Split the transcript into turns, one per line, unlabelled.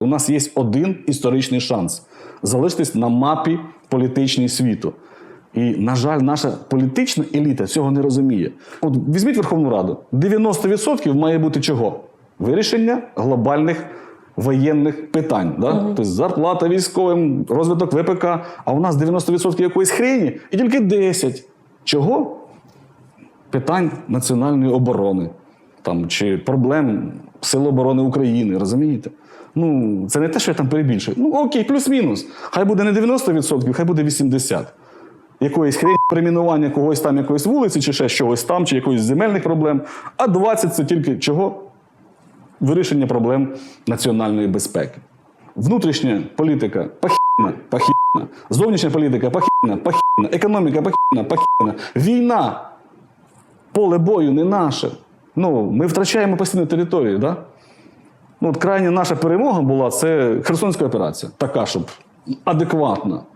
У нас є один історичний шанс залишитись на мапі політичній світу. І, на жаль, наша політична еліта цього не розуміє. От візьміть Верховну Раду. 90% має бути чого? Вирішення глобальних воєнних питань. Да? Тобто зарплата військовим, розвиток ВПК. А у нас 90% якоїсь хрені і тільки 10%. Чого? питань національної оборони там, чи проблем Сил оборони України, розумієте? Ну, це не те, що я там перебільшую. Ну, окей, плюс-мінус. Хай буде не 90%, хай буде 80%. Якоїсь хрень перейменування когось там, якоїсь вулиці, чи ще чогось там, чи якоїсь земельних проблем. А 20% це тільки чого? Вирішення проблем національної безпеки. Внутрішня політика пахідна, пахідна. Зовнішня політика пахідна, пахідна. Економіка пахідна, пахідна. Війна поле бою не наше. Ну, ми втрачаємо постійно територію. Да? Ну, от крайня наша перемога була це Херсонська операція, така, щоб адекватна.